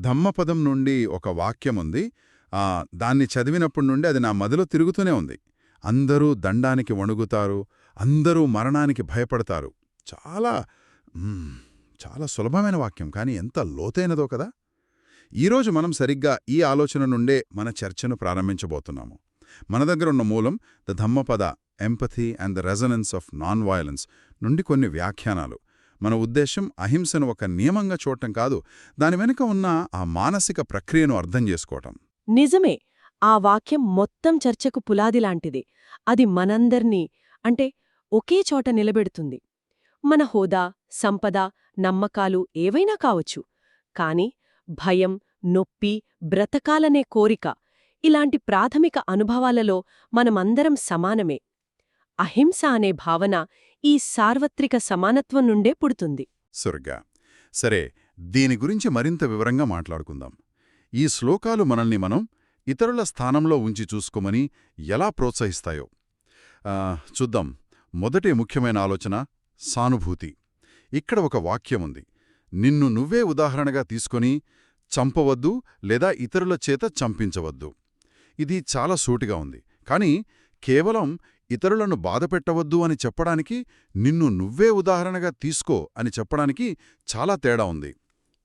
ధమ్మపదం నుండి ఒక వాక్యం ఉంది. దాన్ని చదివినప్పటి నుండి అది నా మదిలో తిరుగుతూనే ఉంది. అందరూ దండానికి వణుగుతారు. అందరూ మరణానికి భయపడతారు. చాలా చాలా సులభమైన వాక్యం. కానీ ఎంత లోతైనదో కదా! ఈరోజు మనం సరిగ్గా ఈ ఆలోచన నుండే మన చర్చను ప్రారంభించబోతున్నాము. మన దగ్గర ఉన్న మూలం the Dhammapada empathy and the resonance of non violence నుండి కొన్ని వ్యాఖ్యానాలు. మన ఉద్దేశం అహింసను ఒక నియమంగా చూడటం కాదు దాని వెనుక ఉన్న ఆ మానసిక ప్రక్రియను అర్థం చేసుకోవటం. నిజమే ఆ వాక్యం మొత్తం చర్చకు పులాదిలాంటిది అది మనందర్నీ అంటే ఒకే చోట నిలబెడుతుంది. మన హోదా సంపద నమ్మకాలు ఏవైనా కావచ్చు. కాని భయం నొప్పి బ్రతకాలనే కోరిక ఇలాంటి ప్రాథమిక అనుభవాలలో మనమందరం సమానమే. అహింస అనే భావన ఈ సార్వత్రిక సమానత్వం నుండే పుడుతుంది. సుర్గా సరే దీని గురించి మరింత వివరంగా మాట్లాడుకుందాం. ఈ శ్లోకాలు మనల్ని మనం ఇతరుల స్థానంలో ఉంచి చూసుకోమని ఎలా ప్రోత్సహిస్తాయో. ఆ, చూద్దాం. మొదటి ముఖ్యమైన ఆలోచన సానుభూతి. ఇక్కడ ఒక వాక్యముంది నిన్ను నువ్వే ఉదాహరణగా తీసుకొని చంపవద్దు లేదా ఇతరుల చేత చంపించవద్దు. ఇది చాలా సూటిగా ఉంది. కానీ కేవలం ఇతరులను బాధపెట్టవద్దు అని చెప్పడానికి నిన్ను నువ్వే ఉదాహరణగా తీసుకో అని చెప్పడానికి చాలా తేడా ఉంది.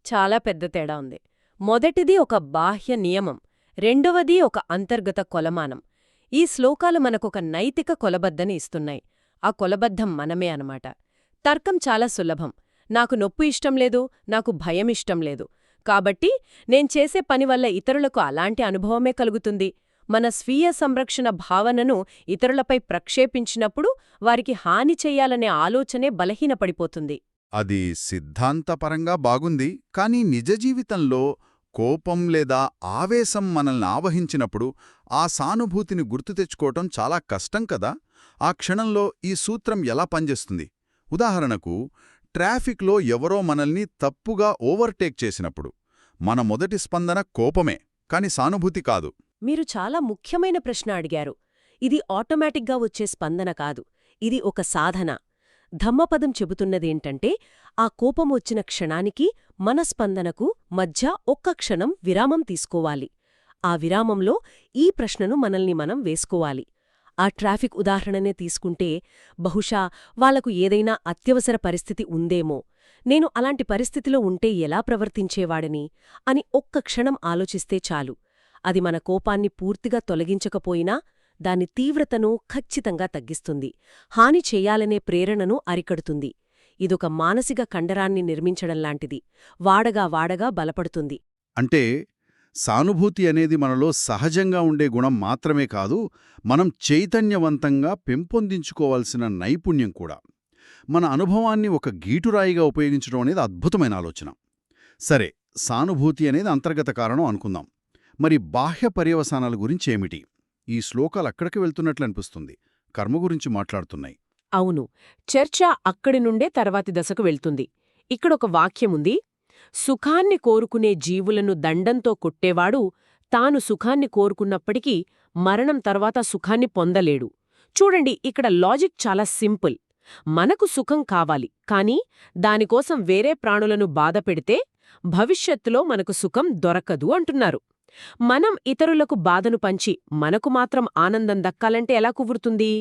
చాలా పెద్ద తేడా ఉంది. మొదటిది ఒక బాహ్య నియమం రెండవది ఒక అంతర్గత కొలమానం. ఈ శ్లోకాలు మనకొక నైతిక కొలబద్దని ఇస్తున్నాయి. ఆ కొలబద్ధం మనమే అనమాట తర్కం చాలా సులభం. నాకు నొప్పి ఇష్టం లేదు నాకు భయం ఇష్టం లేదు. కాబట్టి నేను చేసే పని వల్ల ఇతరులకు అలాంటి అనుభవమే కలుగుతుంది. మన స్వీయ సంరక్షణ భావనను ఇతరులపై ప్రక్షేపించినప్పుడు వారికి హాని చెయ్యాలనే ఆలోచనే బలహీనపడిపోతుంది. అది సిద్ధాంతపరంగా బాగుంది కానీ నిజ జీవితంలో కోపం లేదా ఆవేశం మనల్ని ఆవహించినప్పుడు ఆ సానుభూతిని గుర్తు తెచ్చుకోవటం చాలా కష్టం కదా? ఆ క్షణంలో ఈ సూత్రం ఎలా పనిచేస్తుంది? ఉదాహరణకు ట్రాఫిక్లో ఎవరో మనల్ని తప్పుగా ఓవర్టేక్ చేసినప్పుడు మన మొదటి స్పందన కోపమే కాని సానుభూతి కాదు. మీరు చాలా ముఖ్యమైన ప్రశ్న అడిగారు. ఇది ఆటోమేటిక్గా వచ్చే స్పందన కాదు. ఇది ఒక సాధన. ధమ్మపదం చెబుతున్నదేంటంటే ఆ కోపం వచ్చిన క్షణానికి మన స్పందనకు మధ్య ఒక్క క్షణం విరామం తీసుకోవాలి. ఆ విరామంలో ఈ ప్రశ్నను మనల్ని మనం వేసుకోవాలి. ఆ ట్రాఫిక్ ఉదాహరణనే తీసుకుంటే బహుశా వాళ్ళకు ఏదైనా అత్యవసర పరిస్థితి ఉందేమో. నేను అలాంటి పరిస్థితిలో ఉంటే ఎలా ప్రవర్తించేవాడని అని ఒక్క క్షణం ఆలోచిస్తే చాలు. అది మన కోపాన్ని పూర్తిగా తొలగించకపోయినా దాని తీవ్రతను ఖచ్చితంగా తగ్గిస్తుంది. హాని చేయాలనే ప్రేరణను అరికడుతుంది. ఇదొక మానసిక కండరాన్ని నిర్మించడంలాంటిది వాడగా వాడగా బలపడుతుంది. అంటే సానుభూతి అనేది మనలో సహజంగా ఉండే గుణం మాత్రమే కాదు మనం చైతన్యవంతంగా పెంపొందించుకోవాల్సిన నైపుణ్యం కూడా. మన అనుభవాన్ని ఒక గీటురాయిగా ఉపయోగించడం అనేది అద్భుతమైన ఆలోచన. సరే సానుభూతి అనేది అంతర్గత కారణం అనుకుందాం. మరి బాహ్య పర్యవసానాల గురించి ఏమిటి ఈ శ్లోకాలు అక్కడికి వెళ్తున్నట్లు అనిపిస్తుంది కర్మ గురించి మాట్లాడుతున్నాయి. అవును. చర్చ అక్కడి నుండే తర్వాతి దశకు వెళ్తుంది. ఇక్కడొక వాక్యముంది. సుఖాన్ని కోరుకునే జీవులను దండంతో కొట్టేవాడు తాను సుఖాన్ని కోరుకున్నప్పటికీ మరణం తర్వాత సుఖాన్ని పొందలేడు. చూడండి ఇక్కడ లాజిక్ చాలా సింపుల్. మనకు సుఖం కావాలి. కాని దానికోసం వేరే ప్రాణులను బాధపెడితే భవిష్యత్తులో మనకు సుఖం దొరకదు అంటున్నారు. మనం ఇతరులకు బాధను పంచి మనకు మాత్రం ఆనందం దక్కాలంటే ఎలా కుదురుతుంది?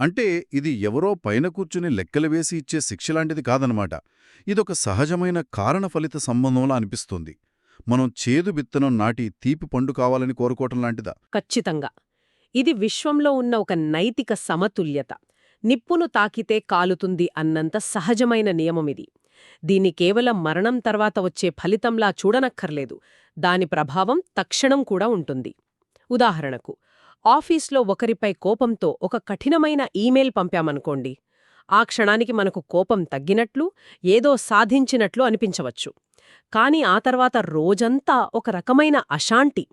అంటే ఇది ఎవరో పైన కూర్చుని లెక్కలు వేసి ఇచ్చే శిక్షలాంటిది కాదనమాట ఇదొక సహజమైన కారణ ఫలిత సంబంధంలా అనిపిస్తుంది. మనం చేదు విత్తనం నాటి తీపి పండు కావాలని కోరుకోవటం లాంటిదా? ఖచ్చితంగా. ఇది విశ్వంలో ఉన్న ఒక నైతిక సమతుల్యత. నిప్పును తాకితే కాలుతుంది అన్నంత సహజమైన నియమమిది. దీన్ని కేవలం మరణం తర్వాత వచ్చే ఫలితంలా చూడనక్కర్లేదు. దాని ప్రభావం తక్షణం కూడా ఉంటుంది. ఉదాహరణకు ఆఫీస్లో ఒకరిపై కోపంతో ఒక కఠినమైన ఈమెయిల్ పంపామనుకోండి. ఆ క్షణానికి మనకు కోపం తగ్గినట్లు ఏదో సాధించినట్లు అనిపించవచ్చు. కాని ఆ తర్వాత రోజంతా ఒక రకమైన అశాంతి.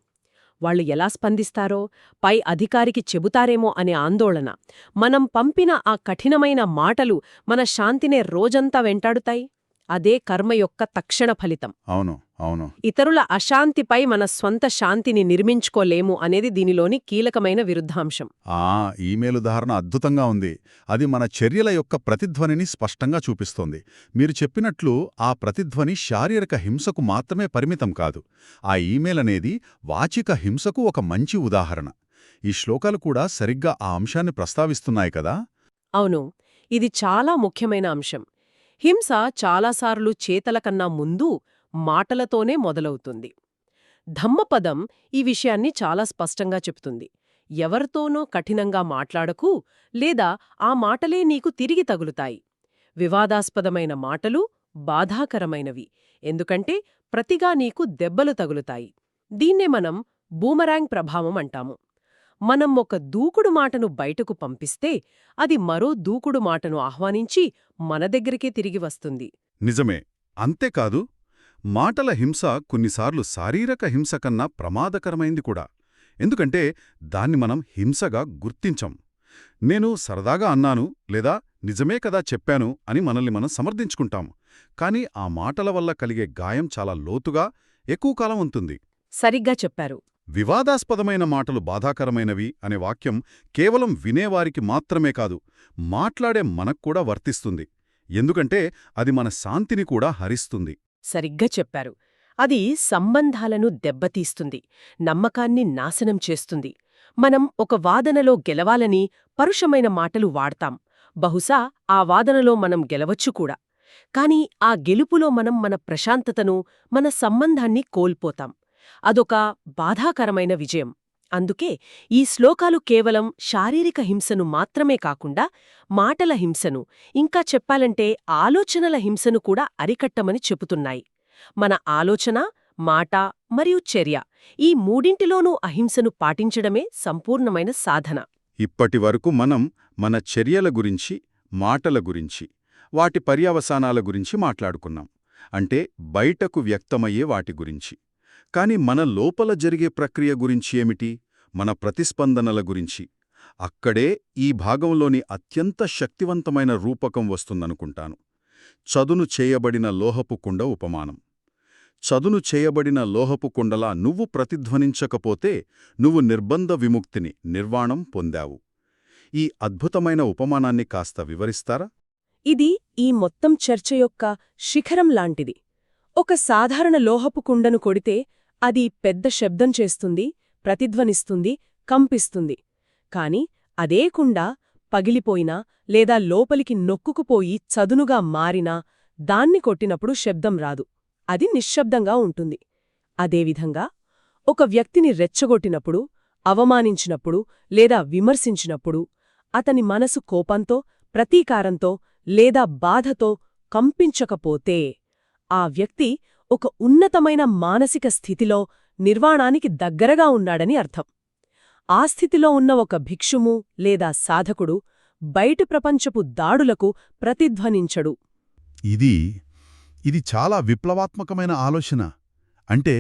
వాళ్ళు ఎలా స్పందిస్తారో పై అధికారికి చెబుతారేమో అనే ఆందోళన. మనం పంపిన ఆ కఠినమైన మాటలు మన శాంతినే రోజంతా వెంటాడుతాయి. అదే కర్మ యొక్క తక్షణ ఫలితం. అవును అవును. ఇతరుల అశాంతిపై మన స్వంత శాంతిని నిర్మించుకోలేము అనేది దీనిలోని కీలకమైన విరుద్ధాంశం. ఆ ఈమెయిల్ ఉదాహరణ అద్భుతంగా ఉంది. అది మన చర్యల యొక్క ప్రతిధ్వనిని స్పష్టంగా చూపిస్తోంది. మీరు చెప్పినట్లు ఆ ప్రతిధ్వని శారీరక హింసకు మాత్రమే పరిమితం కాదు. ఆ ఈమెయిల్ అనేది వాచిక హింసకు ఒక మంచి ఉదాహరణ. ఈ శ్లోకాలు కూడా సరిగ్గా ఆ అంశాన్ని ప్రస్తావిస్తున్నాయి కదా? అవును. ఇది చాలా ముఖ్యమైన అంశం. హింస చాలాసార్లు చేతల కన్నా ముందు మాటలతోనే మొదలవుతుంది. ధమ్మపదం ఈ విషయాన్ని చాలా స్పష్టంగా చెప్తుంది. ఎవరితోనో కఠినంగా మాట్లాడకు లేదా ఆ మాటలే నీకు తిరిగి తగులుతాయి. వివాదాస్పదమైన మాటలు బాధాకరమైనవి. ఎందుకంటే ప్రతిగా నీకు దెబ్బలు తగులుతాయి. దీన్నే మనం బూమరాంగ్ ప్రభావం అంటాము. మనం ఒక దూకుడు మాటను బయటకు పంపిస్తే అది మరో దూకుడు మాటను ఆహ్వానించి మన దగ్గరికే తిరిగి వస్తుంది. నిజమే. అంతేకాదు మాటల హింస కొన్నిసార్లు శారీరక హింస కన్నా ప్రమాదకరమైంది కూడా. ఎందుకంటే దాన్ని మనం హింసగా గుర్తించం. నేను సరదాగా అన్నాను లేదా నిజమే కదా చెప్పాను అని మనల్ని మనం సమర్థించుకుంటాం. కానీ ఆ మాటల వల్ల కలిగే గాయం చాలా లోతుగా ఎక్కువ కాలం ఉంటుంది. సరిగ్గా చెప్పారు. వివాదాస్పదమైన మాటలు బాధాకరమైనవి అనే వాక్యం కేవలం వినేవారికి మాత్రమే కాదు మాట్లాడే మనక్కూడా వర్తిస్తుంది. ఎందుకంటే అది మన శాంతిని కూడా హరిస్తుంది. సరిగ్గా చెప్పారు. అది సంబంధాలను దెబ్బతీస్తుంది నమ్మకాన్ని నాశనం చేస్తుంది. మనం ఒక వాదనలో గెలవాలని పరుషమైన మాటలు వాడతాం. బహుశా ఆ వాదనలో మనం గెలవచ్చు కూడా. కాని ఆ గెలుపులో మనం మన ప్రశాంతతను మన సంబంధాన్ని కోల్పోతాం. అదొక బాధాకరమైన విజయం. అందుకే ఈ శ్లోకాలు కేవలం శారీరక హింసను మాత్రమే కాకుండా మాటల హింసను ఇంకా చెప్పాలంటే ఆలోచనల హింసను కూడా అరికట్టమని చెబుతున్నాయి. మన ఆలోచన మాట మరియు చర్య ఈ మూడింటిలోనూ అహింసను పాటించడమే సంపూర్ణమైన సాధన. ఇప్పటివరకు మనం మన చర్యల గురించి మాటల గురించి వాటి పర్యవసానాల గురించి మాట్లాడుకున్నాం. అంటే బయటకు వ్యక్తమయ్యే వాటి గురించి. కాని మన లోపల జరిగే ప్రక్రియ గురించి ఏమిటి? మన ప్రతిస్పందనల గురించి. అక్కడే ఈ భాగంలోని అత్యంత శక్తివంతమైన రూపకం వస్తుందనుకుంటాను. చదును చేయబడిన లోహపు కుండ ఉపమానం. చదును చేయబడిన లోహపు కుండలా నువ్వు ప్రతిధ్వనించకపోతే నువ్వు నిర్బంధ విముక్తిని నిర్వాణం పొందావు. ఈ అద్భుతమైన ఉపమానాన్ని కాస్త వివరిస్తారా? ఇది ఈ మొత్తం చర్చ యొక్క శిఖరం లాంటిది. ఒక సాధారణ లోహపు కుండను కొడితే అది పెద్ద శబ్దం చేస్తుంది ప్రతిధ్వనిస్తుంది కంపిస్తుంది. కాని అదేకుండా పగిలిపోయినా లేదా లోపలికి నొక్కుకుపోయి చదునుగా మారినా దాన్ని కొట్టినప్పుడు శబ్దం రాదు. అది నిశ్శబ్దంగా ఉంటుంది. అదేవిధంగా ఒక వ్యక్తిని రెచ్చగొట్టినప్పుడు అవమానించినప్పుడు లేదా విమర్శించినప్పుడు అతని మనసు కోపంతో ప్రతీకారంతో లేదా బాధతో కంపించకపోతే ఆ వ్యక్తి ఒక ఉన్నతమైన మానసిక స్థితిలో నిర్వాణానికి దగ్గరగా ఉన్నాడని అర్థం. ఆ స్థితిలో ఉన్న ఒక భిక్షుము లేదా సాధకుడు బయటి ప్రపంచపు దాడులకు ప్రతిధ్వనించడు. ఇది ఇది చాలా విప్లవాత్మకమైన ఆలోచన. అంటే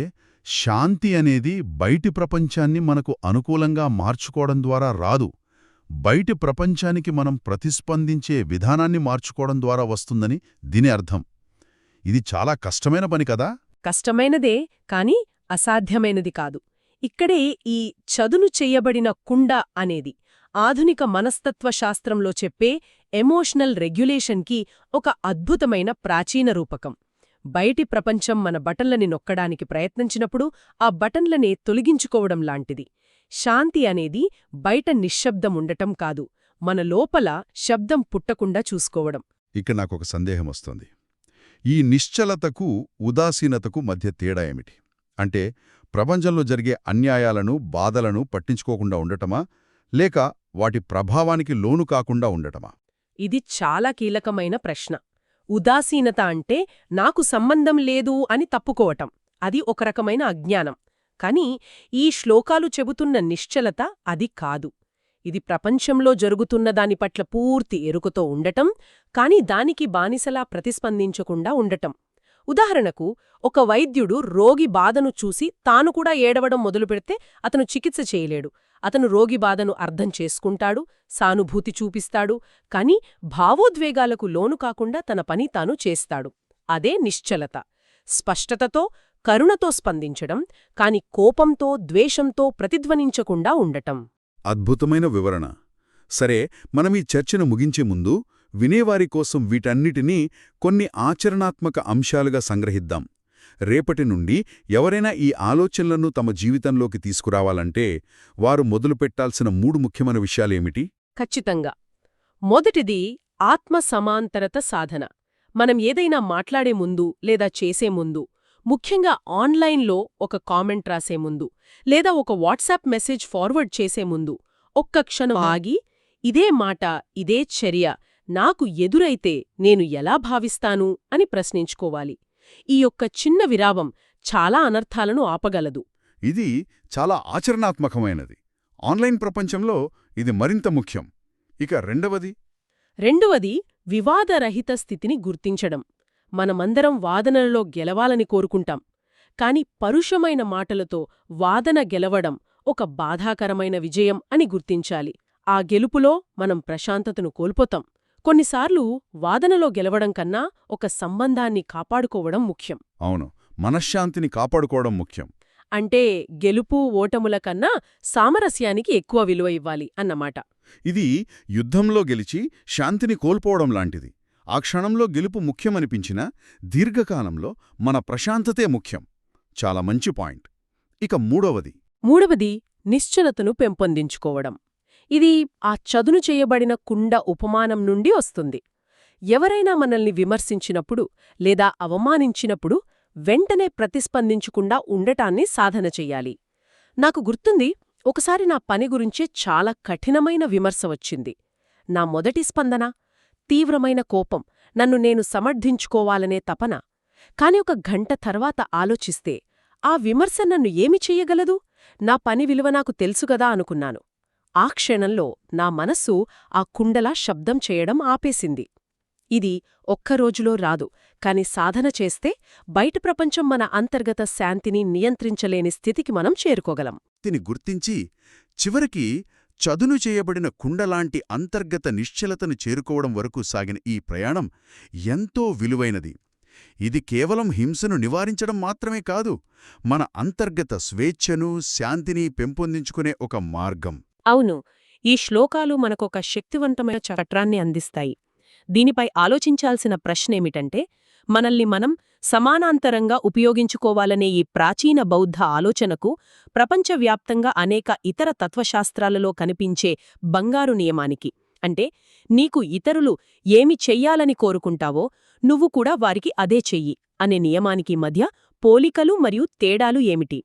శాంతి అనేది బయటి ప్రపంచాన్ని మనకు అనుకూలంగా మార్చుకోవడం ద్వారా రాదు. బయటి ప్రపంచానికి మనం ప్రతిస్పందించే విధానాన్ని మార్చుకోవడం ద్వారా వస్తుందని దీని అర్థం. ఇది చాలా కష్టమైన పని కదా? కష్టమైనదే కాని అసాధ్యమైనది కాదు. ఇక్కడే ఈ చదును చెయ్యబడిన కుండ అనేది ఆధునిక మనస్తత్వ శాస్త్రంలో చెప్పే ఎమోషనల్ రెగ్యులేషన్కి ఒక అద్భుతమైన ప్రాచీన రూపకం. బయటి ప్రపంచం మన బటన్లని నొక్కడానికి ప్రయత్నించినప్పుడు ఆ బటన్లనే తొలగించుకోవడం లాంటిది. శాంతి అనేది బయట నిశ్శబ్దం ఉండటం కాదు మన లోపల శబ్దం పుట్టకుండా చూసుకోవడం. ఇక్కడ నాకొక సందేహం వస్తుంది. ఈ నిశ్చలతకు ఉదాసీనతకు మధ్య తేడా ఏమిటి? అంటే ప్రపంచంలో జరిగే అన్యాయాలను బాధలను పట్టించుకోకుండా ఉండటమా? లేక వాటి ప్రభావానికి లోను కాకుండా ఉండటమా? ఇది చాలా కీలకమైన ప్రశ్న. ఉదాసీనత అంటే నాకు సంబంధం లేదు అని తప్పుకోవటం. అది ఒక రకమైన అజ్ఞానం. కాని ఈ శ్లోకాలు చెబుతున్న నిశ్చలత అది కాదు. ఇది ప్రపంచంలో జరుగుతున్న దాని పట్ల పూర్తి ఎరుకతో ఉండటం కాని దానికి బానిసలా ప్రతిస్పందించకుండా ఉండటం. ఉదాహరణకు ఒక వైద్యుడు రోగి బాధను చూసి తాను కూడా ఏడవడం మొదలుపెడితే అతను చికిత్స చేయలేడు. అతను రోగి బాధను అర్థం చేసుకుంటాడు సానుభూతి చూపిస్తాడు కాని భావోద్వేగాలకు లోను కాకుండా తన పని తాను చేస్తాడు. అదే నిశ్చలత. స్పష్టతతో కరుణతో స్పందించడం కాని కోపంతో ద్వేషంతో ప్రతిధ్వనించకుండా ఉండటం. అద్భుతమైన వివరణ. సరే మనం ఈ చర్చను ముగించే ముందు వినేవారి కోసం వీటన్నిటినీ కొన్ని ఆచరణాత్మక అంశాలుగా సంగ్రహిద్దాం. రేపటి నుండి ఎవరైనా ఈ ఆలోచనలను తమ జీవితంలోకి తీసుకురావాలంటే వారు మొదలుపెట్టాల్సిన మూడు ముఖ్యమైన విషయాలేమిటి? ఖచ్చితంగా. మొదటిది ఆత్మ సమాంతరత సాధన. మనం ఏదైనా మాట్లాడే ముందు లేదా చేసే ముందు ముఖ్యంగా ఆన్లైన్లో ఒక కామెంట్ రాసే ముందు లేదా ఒక వాట్సాప్ మెసేజ్ ఫార్వర్డ్ చేసే ముందు ఒక్క క్షణం ఆగి ఇదే మాట ఇదే చర్య నాకు ఎదురైతే నేను ఎలా భావిస్తాను? అని ప్రశ్నించుకోవాలి. ఈ యొక్క చిన్న విరామం చాలా అనర్థాలను ఆపగలదు. ఇది చాలా ఆచరణాత్మకమైనది. ఆన్లైన్ ప్రపంచంలో ఇది మరింత ముఖ్యం. ఇక రెండవది? రెండవది వివాదరహిత స్థితిని గుర్తించడం. మనమందరం వాదనలలో గెలవాలని కోరుకుంటాం. కాని పరుషమైన మాటలతో వాదన గెలవడం ఒక బాధాకరమైన విజయం అని గుర్తించాలి. ఆ గెలుపులో మనం ప్రశాంతతను కోల్పోతాం. కొన్నిసార్లు వాదనలో గెలవడం కన్నా ఒక సంబంధాన్ని కాపాడుకోవడం ముఖ్యం. అవును. మనశ్శాంతిని కాపాడుకోవడం ముఖ్యం. అంటే గెలుపు ఓటముల కన్నా సామరస్యానికి ఎక్కువ విలువ ఇవ్వాలి అన్నమాట. ఇది యుద్ధంలో గెలిచి శాంతిని కోల్పోవడం లాంటిది. ఆ క్షణంలో గెలుపు ముఖ్యమనిపించినా దీర్ఘకాలంలో మన ప్రశాంతతే ముఖ్యం. చాలా మంచి పాయింట్. ఇక మూడవది. మూడవది నిశ్చలతను పెంపొందించుకోవడం. ఇది ఆ చదును చేయబడిన కుండ ఉపమానం నుండి వస్తుంది. ఎవరైనా మనల్ని విమర్శించినప్పుడు లేదా అవమానించినప్పుడు వెంటనే ప్రతిస్పందించకుండా ఉండటాన్ని సాధన చెయ్యాలి. నాకు గుర్తుంది ఒకసారి నా పని గురించే చాలా కఠినమైన విమర్శ వచ్చింది. నా మొదటి స్పందన తీవ్రమైన కోపం నన్ను నేను సమర్థించుకోవాలనే తపన. కాని ఒక గంట తర్వాత ఆలోచిస్తే ఆ విమర్శ నన్ను ఏమి చెయ్యగలదు? నా పని విలువ నాకు తెలుసుగదా అనుకున్నాను. ఆ క్షణంలో నా మనస్సు ఆ కుండలా శబ్దం చేయడం ఆపేసింది. ఇది ఒక్కరోజులో రాదు కాని సాధన చేస్తే బయట ప్రపంచం మన అంతర్గత శాంతిని నియంత్రించలేని స్థితికి మనం చేరుకోగలం. దీని గుర్తించి చివరికి చదును చేయబడిన కుండలాంటి అంతర్గత నిశ్చలతను చేరుకోవడం వరకు సాగిన ఈ ప్రయాణం ఎంతో విలువైనది. ఇది కేవలం హింసను నివారించడం మాత్రమే కాదు మన అంతర్గత స్వేచ్ఛను శాంతిని పెంపొందించుకునే ఒక మార్గం. అవును ఈ శ్లోకాలు మనకొక శక్తివంతమైన చట్రాన్ని అందిస్తాయి. దీనిపై ఆలోచించాల్సిన ప్రశ్నేమిటంటే మనల్ని మనం సమానాంతరంగా ఉపయోగించుకోవాలనే ఈ ప్రాచీన బౌద్ధ ఆలోచనకు ప్రపంచవ్యాప్తంగా అనేక ఇతర తత్వశాస్త్రాలలో కనిపించే బంగారు నియమానికి. అంటే నీకు ఇతరులు ఏమి చెయ్యాలని కోరుకుంటావో నువ్వు కూడా వారికి అదే చెయ్యి అనే నియమానికి మధ్య పోలికలు మరియు తేడాలు ఏమిటి?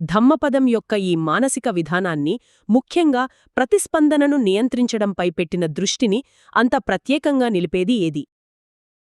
ధమ్మపదం యొక్క ఈ మానసిక విధానాన్ని ముఖ్యంగా ప్రతిస్పందనను నియంత్రించడంపై పెట్టిన దృష్టిని అంత ప్రత్యేకంగా నిలిపేది ఏది?